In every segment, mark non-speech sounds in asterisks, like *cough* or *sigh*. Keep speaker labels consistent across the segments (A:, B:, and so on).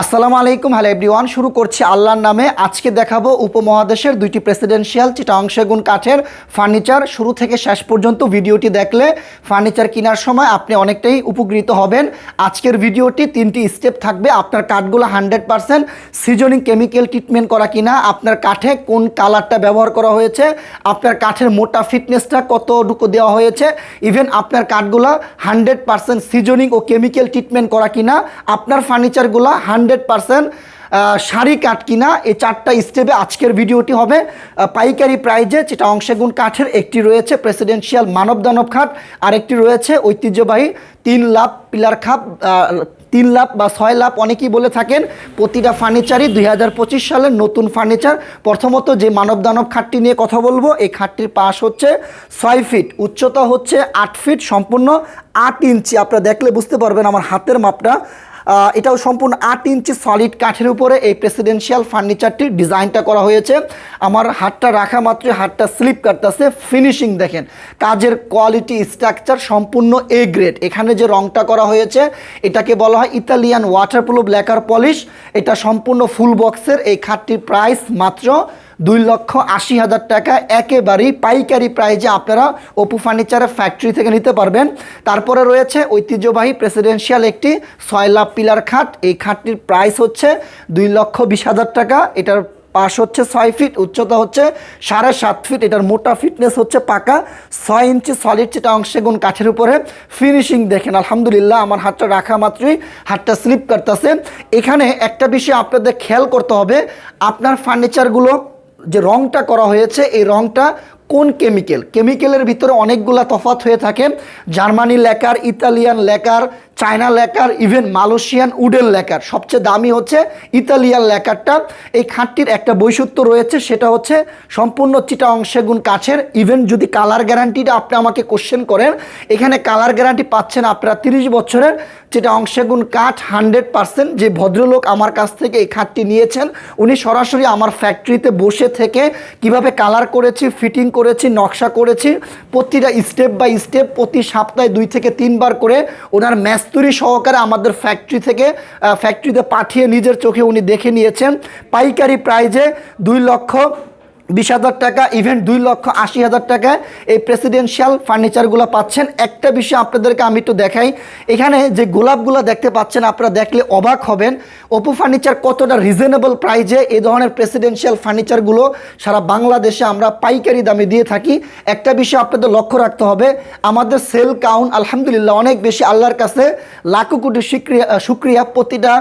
A: আসসালামু আলাইকুম। Hello everyone, শুরু করছি আল্লাহর নামে। আজকে দেখাবো উপমহাদেশের দুইটি প্রেসিডেন্সিয়াল চিটাং সেগুন কাঠের ফার্নিচার শুরু থেকে শেষ পর্যন্ত ভিডিওটি দেখলে ফার্নিচার কেনার সময় আপনি অনেকটাই উপকৃত হবেন। আজকের ভিডিওটি তিনটি স্টেপ থাকবে। আপনার কাঠগুলো hundred percent seasoning chemical treatment করা কিনা, আপনার কাঠে কোন কালারটা ব্যবহার করা হয়েছে, আপনার কাঠের মোটা ফিটনেসটা কতটুকু দেওয়া হয়েছে ইভেন আপনার কাঠগুলো হান্ড্রেড পারসেন্ট সিজনিং ও কেমিক্যাল ট্রিটমেন্ট করা কিনা, আপনার ফার্নিচারগুলো হান্ড্রেড পারসেন্ট শাড়ি কাঠ কিনা, এই চারটা স্টেপে আজকের ভিডিওটি হবে। পাইকারি প্রাইজে যেটা অংশেগুণ কাঠের, একটি রয়েছে প্রেসিডেন্সিয়াল মানব দানব খাট, আরেকটি রয়েছে ঐতিহ্যবাহী তিন লাভ পিলার খাপ তিন লাভ বা ছয় লাভ, অনেকেই বলে থাকেন, প্রতিটা ফার্নিচারই দুই হাজার পঁচিশ সালের নতুন ফার্নিচার প্রথমত যে মানব দানব খাটটি নিয়ে কথা বলব, এই খাটটির পাশ হচ্ছে ছয় ফিট উচ্চতা হচ্ছে আট ফিট সম্পূর্ণ আট ইঞ্চি আপনারা দেখলে বুঝতে পারবেন আমার হাতের মাপটা। এটাও সম্পূর্ণ আট ইঞ্চি সলিড কাঠের উপরে এই প্রেসিডেন্সিয়াল ফার্নিচারটির ডিজাইনটা করা হয়েছে। আমার হাতটা রাখা মাত্র হাতটা স্লিপ কাটতেছে। ফিনিশিং দেখেন, কাজের কোয়ালিটি স্ট্রাকচার সম্পূর্ণ এ গ্রেড এখানে যে রংটা করা হয়েছে, এটাকে বলা হয় ইতালিয়ান ওয়াটারপ্রুফ লেকার পলিশ এটা সম্পূর্ণ ফুল বক্সের এই খাটটির প্রাইস মাত্র দুই লক্ষ আশি হাজার টাকা একেবারেই পাইকারি প্রাইজে আপনারা অপু ফার্নিচারের ফ্যাক্টরি থেকে নিতে পারবেন। তারপরে রয়েছে ঐতিহ্যবাহী প্রেসিডেন্সিয়াল একটি ছয় লাভ পিলার খাট। এই খাটটির প্রাইস হচ্ছে দুই লক্ষ বিশ হাজার টাকা। এটার পাশ হচ্ছে ছয় ফিট উচ্চতা হচ্ছে সাড়ে সাত ফিট এটার মোটা ফিটনেস হচ্ছে পাকা ছয় ইঞ্চি সলিড যেটা অংশে গুণ কাঠের উপরে। ফিনিশিং দেখেন, আলহামদুলিল্লাহ আমার হাতটা রাখা মাত্রই হাতটা স্লিপ করতেছে। এখানে একটা বিষয় আপনাদের খেয়াল করতে হবে, আপনার ফার্নিচারগুলো যে রংটা করা হয়েছে এই রংটা কোন কেমিক্যাল? কেমিক্যালের ভিতরে অনেকগুলা তফাত হয়ে থাকে। Germany lacquer, Italian lacquer, China lacquer, even Malaysian wooden lacquer. সবচেয়ে দামি হচ্ছে ইতালিয়ান লেকারটা। এই খাটটির একটা বৈশিষ্ট্য রয়েছে, সেটা হচ্ছে সম্পূর্ণ চিটা অংশেগুণ কাছের ইভেন যদি কালার গ্যারান্টিটা আপনি আমাকে কোশ্চেন করেন, এখানে কালার গ্যারান্টি পাচ্ছেন আপনারা তিরিশ বছরের যেটা অংশেগুণ কাঠ, হান্ড্রেড পার্সেন্ট। যে ভদ্রলোক আমার কাছ থেকে এই খাটটি নিয়েছেন, উনি সরাসরি আমার ফ্যাক্টরিতে বসে থেকে কীভাবে কালার করেছি, ফিটিং করেছি, নকশা করেছি। প্রতিটা স্টেপ বাই স্টেপ প্রতি সপ্তাহে দুই থেকে তিনবার করে ওনার ম্যাস্তুরি সহকারে আমাদের ফ্যাক্টরি থেকে ফ্যাক্টরিতে পাঠিয়ে নিজের চোখে উনি দেখে নিয়েছেন। পাইকারি প্রাইজে দুই লক্ষ বিশ হাজার টাকা ইভেন দুই লক্ষ আশি হাজার টাকা। এই প্রেসিডেন্সিয়াল ফার্নিচারগুলো পাচ্ছেন। একটা বিষয় আপনাদেরকে আমি একটু দেখাই। এখানে যে গোলাপগুলো দেখতে পাচ্ছেন, আপনারা দেখলে অবাক হবেন। অপু ফার্নিচার কতটা রিজনেবল প্রাইজে এই ধরনের প্রেসিডেন্সিয়াল ফার্নিচারগুলো সারা বাংলাদেশে আমরা পাইকারি দামে দিয়ে থাকি। একটা বিষয় আপনাদের লক্ষ্য রাখতে হবে, আমাদের সেল কাউন্ট আলহামদুলিল্লাহ অনেক বেশি আল্লাহর কাছে। লাখো কোটি শুক্রিয়া শুক্রিয়া, প্রতিটা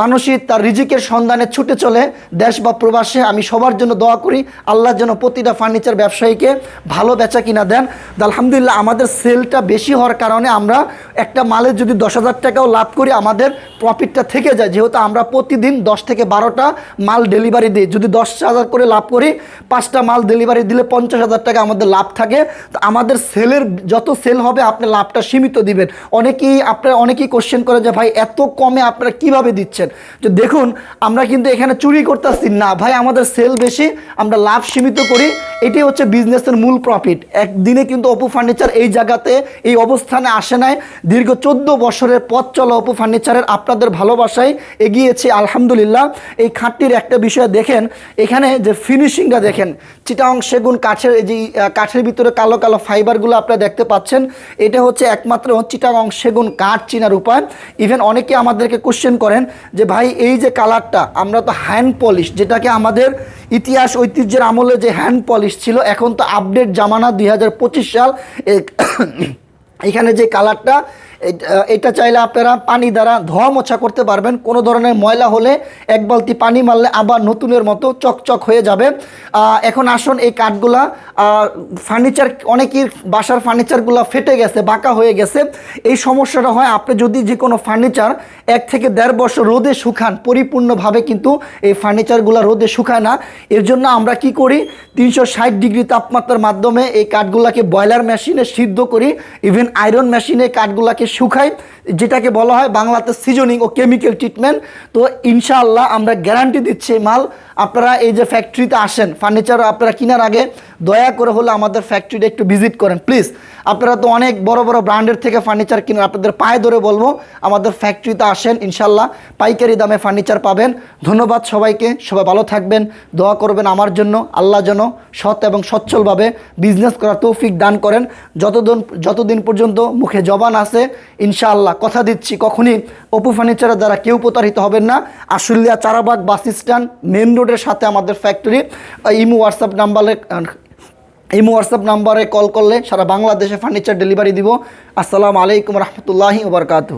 A: মানুষই তার রিজিকের সন্ধানে ছুটে চলে। দেশ বা প্রবাসে আমি সবার জন্য দোয়া করি। আল্লাহর জন্য প্রতিটা ফার্নিচার ব্যবসায়ীকে ভালো বেচা কিনা দেন। আলহামদুলিল্লাহ আমাদের সেলটা বেশি হওয়ার কারণে আমরা একটা মালের যদি দশ হাজার টাকাও লাভ করি, আমাদের প্রফিটটা থেকে যায়। যেহেতু আমরা প্রতিদিন দশ থেকে বারোটা মাল ডেলিভারি দিই। যদি দশ হাজার করে লাভ করি, পাঁচটা মাল ডেলিভারি দিলে পঞ্চাশ হাজার টাকা আমাদের লাভ থাকে। তো আমাদের সেলের যত সেল হবে, আপনি লাভটা সীমিত দিবেন। অনেকেই আপনারা অনেকেই কোশ্চেন করে যে, ভাই, এত কমে আপনারা কীভাবে দিচ্ছেন? তো দেখুন, আমরা কিন্তু এখানে চুরি করতেছি না। ভাই, আমাদের সেল বেশি আমরা লাভ সীমিত করি, এটাই হচ্ছে বিজনেসের মূল প্রফিট একদিনে কিন্তু অপু ফার্নিচার এই জায়গাতে এই অবস্থানে আসে নাই। দীর্ঘ চোদ্দ বছরের পথ চলা অপু ফার্নিচারের আপনাদের ভালোবাসায় এগিয়েছে, আলহামদুলিল্লাহ। এই খাটটির একটা বিষয় দেখেন, এখানে যে ফিনিশিংটা দেখেন, চিটাং সেগুন কাঠের এই যে কাঠের ভিতরে কালো কালো ফাইবারগুলো আপনারা দেখতে পাচ্ছেন। এটা হচ্ছে একমাত্র চিটাগং সেগুন কাঠ চিনার উপায়। ইভেন অনেকে আমাদেরকে কোশ্চেন করেন যে, ভাই, এই যে কালারটা আমরা তো হ্যান্ড পলিশ যেটাকে আমাদের ইতিহাস ঐতিহ্যের আমলে যে হ্যান্ড পলিশ ছিল, এখন তো আপডেট জামানা দুই হাজার পঁচিশ সাল *coughs* এখানে যে কালারটা এট- চাইলে আপনারা পানি দ্বারা ধোয়া মোছা করতে পারবেন। কোনো ধরনের ময়লা হলে এক বালতি পানি মারলে আবার নতুনের মতো চকচক হয়ে যাবে। এখন আসুন এই কাঠগুলা। ফার্নিচার অনেকের বাসার ফার্নিচারগুলো ফেটে গেছে, বাঁকা হয়ে গেছে। এই সমস্যাটা হয়, আপনি যদি যে কোনো ফার্নিচার এক থেকে দেড় বছর রোদে শুকান, পরিপূর্ণভাবে কিন্তু এই ফার্নিচারগুলো রোদে শুকায় না। এর জন্য আমরা কি করি, তিনশো ষাট ডিগ্রি তাপমাত্রার মাধ্যমে এই কাঠগুলাকে বয়লার মেশিনে সিদ্ধ করি। ইভেন আয়রন মেশিনে কাঠগুলাকে শুকাই যেটাকে বলা হয় বাংলাতে সিজনিং ও কেমিক্যাল ট্রিটমেন্ট তো ইনশাআল্লাহ আমরা গ্যারান্টি দিচ্ছি মাল। আপনারা এই যে ফ্যাক্টরিতে আসেন ফার্নিচার আপনারা কেনার আগে দয়া করে হলে আমাদের ফ্যাক্টরিটা একটু ভিজিট করেন প্লিজ আপনারা তো অনেক বড় বড় ব্র্যান্ডের থেকে ফার্নিচার কিনেন, আপনাদের পায়ে ধরে বলব, আমাদের ফ্যাক্টরিতে আসেন ইনশাল্লাহ পাইকারি দামে ফার্নিচার পাবেন। ধন্যবাদ সবাইকে, সবাই ভালো থাকবেন, দোয়া করবেন আমার জন্য, আল্লাহ যেন সৎ এবং সচ্ছলভাবে বিজনেস করার তৌফিক দান করেন। যতদিন যতদিন পর্যন্ত মুখে জবান আছে ইনশাআল্লাহ, কথা দিচ্ছি, কখনই অপু ফার্নিচারের দ্বারা কেউ প্রতারিত হবেন না। Ashulia Charabag bus stand main রোডের সাথে আমাদের ফ্যাক্টরি ইমো হোয়াটসঅ্যাপ নাম্বারে ইমো হোয়াটসঅ্যাপ নাম্বারে কল করলে সারা বাংলাদেশে ফার্নিচার ডেলিভারি দিব। আসসালামু আলাইকুম রহমতুল্লাহি ওবরকাতু